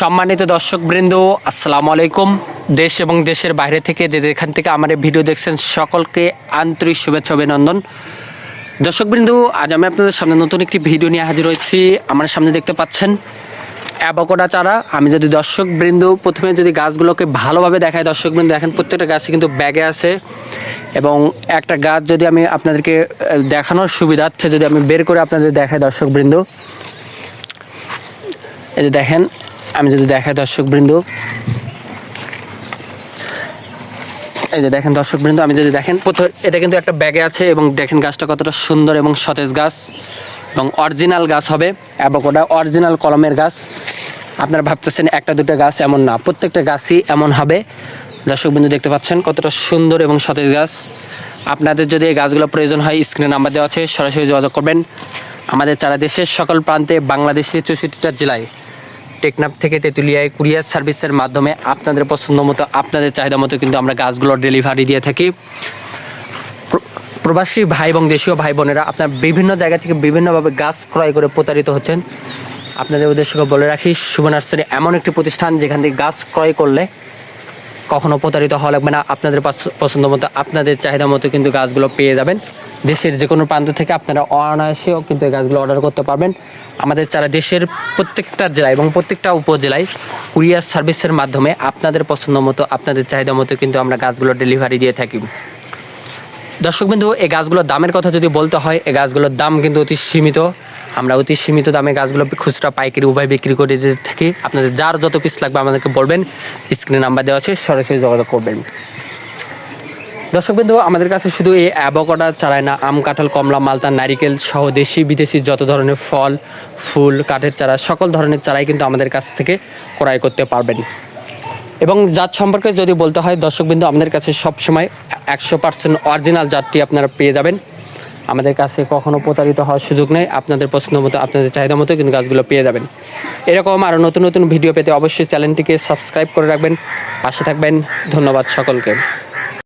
সম্মানিত দর্শক বৃন্দ আসসালামু আলাইকুম। দেশ এবং দেশের বাইরে থেকে যে যেখান থেকে আমার ভিডিও দেখছেন, সকলকে আন্তরিক শুভেচ্ছা অভিনন্দন। দর্শকবৃন্দ, আজ আমি আপনাদের সামনে নতুন একটি ভিডিও নিয়ে হাজির হয়েছি। আমার সামনে দেখতে পাচ্ছেন অ্যাবকোডা চারা। আমি যদি দর্শক বৃন্দ প্রথমে যদি গাছগুলোকে ভালোভাবে দেখাই দর্শক বৃন্দ দেখেন প্রত্যেকটা গাছে কিন্তু ব্যাগে আছে। এবং একটা গাছ যদি আমি আপনাদেরকে দেখানোর সুবিধার্থে যদি আমি বের করে আপনাদের দেখাই দর্শক বৃন্দ এই যে দেখেন আমি যদি দেখাই দর্শক বৃন্দ এই যে দেখেন দর্শক বৃন্দ আমি যদি দেখেন, প্রথম এটা কিন্তু একটা ব্যাগে আছে এবং দেখেন গাছটা কতটা সুন্দর এবং সতেজ গাছ এবং অরিজিনাল গাছ হবে অ্যাবোকোডা অরিজিনাল কলমের গাছ। আপনারা ভাবতেছেন একটা, দুটো গাছ এমন না, প্রত্যেকটা গাছই এমন হবে। দর্শক বিন্দু দেখতে পাচ্ছেন কতটা সুন্দর এবং সতেজ গাছ। আপনাদের যদি এই গাছগুলো প্রয়োজন হয়, স্ক্রিনে নাম্বার দেওয়া আছে, সরাসরি যোগাযোগ করবেন। আমাদের সারা দেশের সকল প্রান্তে বাংলাদেশের চৌষট্টিটা জেলায় টেকনাফ থেকে তেঁতুলিয়ায় কুরিয়ার সার্ভিসের মাধ্যমে আপনাদের পছন্দ মতো, আপনাদের চাহিদা মতো কিন্তু আমরা গাছগুলোর ডেলিভারি দিয়ে থাকি। প্রবাসী ভাই এবং দেশীয় ভাই বোনেরা আপনার বিভিন্ন জায়গা থেকে বিভিন্নভাবে গাছ ক্রয় করে প্রতারিত হচ্ছেন। আপনাদের উদ্দেশ্যকে বলে রাখি, শুভ নার্সারি এমন একটি প্রতিষ্ঠান যেখান থেকে গাছ ক্রয় করলে কখনো প্রতারিত হওয়া লাগবে না। আপনাদের পছন্দ মতো, আপনাদের চাহিদা মতো কিন্তু গাছগুলো পেয়ে যাবেন। দেশের যে কোনো প্রান্ত থেকে আপনারা অনায়াসেও কিন্তু এই গাছগুলো অর্ডার করতে পারবেন। আমাদের যারা দেশের প্রত্যেকটা জেলায় এবং প্রত্যেকটা উপজেলায় কুরিয়ার সার্ভিসের মাধ্যমে আপনাদের পছন্দ মতো, আপনাদের চাহিদা মতো কিন্তু আমরা গাছগুলো ডেলিভারি দিয়ে থাকি। দর্শকবিন্দু এই গাছগুলোর দামের কথা যদি বলতে হয়, এই গাছগুলোর দাম কিন্তু অতি সীমিত। আমরা অতি সীমিত দামে গাছগুলো খুচরা, পাইকারি, উভয় বিক্রি করে দিতে থাকি। আপনাদের যার যত পিস লাগবে আমাদেরকে বলবেন স্ক্রিনে নাম্বার দেওয়া আছে, সরাসরি যোগাযোগ করবেন। দর্শকবৃন্দ আমাদের কাছে শুধু এই অ্যাভোকাডো চারায় না, আম, কাঁঠাল, কমলা, মালতা, নারিকেল সহ দেশি, বিদেশি যত ধরনের ফল, ফুল, কাঠের চারা, সকল ধরনের চারাই কিন্তু আমাদের কাছ থেকে ক্রয় করতে পারবেন। এবং জাত সম্পর্কে যদি বলতে হয় দর্শকবৃন্দ আমাদের কাছে সবসময় একশো পার্সেন্ট অরিজিনাল জাতটি আপনারা পেয়ে যাবেন। আমাদের কাছে কখনো প্রতারিত হওয়ার সুযোগ নেই, আপনাদের পছন্দ মতো, আপনাদের চাহিদা মতো কিন্তু গাছগুলো পেয়ে যাবেন। এরকম আরও নতুন নতুন ভিডিও পেতে অবশ্যই চ্যানেলটিকে সাবস্ক্রাইব করে রাখবেন। পাশে থাকবেন, ধন্যবাদ সকলকে।